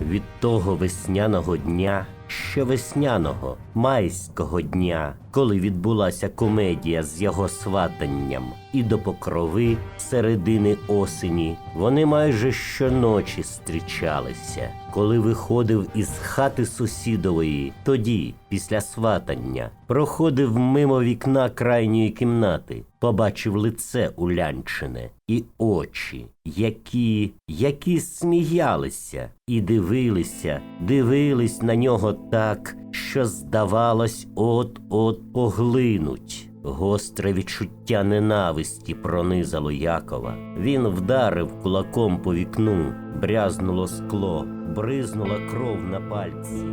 від того весняного дня, ще весняного, майського дня, коли відбулася комедія з його сватанням, і до покрови середини осені вони майже щоночі зустрічалися. Коли виходив із хати сусідової, тоді, після сватання, проходив мимо вікна крайньої кімнати, побачив лице Улянчине і очі, які, які сміялися і дивилися, дивились на нього так, що здавалось, от-от поглинуть. Гостре відчуття ненависті пронизало Якова. Він вдарив кулаком по вікну, брязнуло скло, бризнула кров на пальці.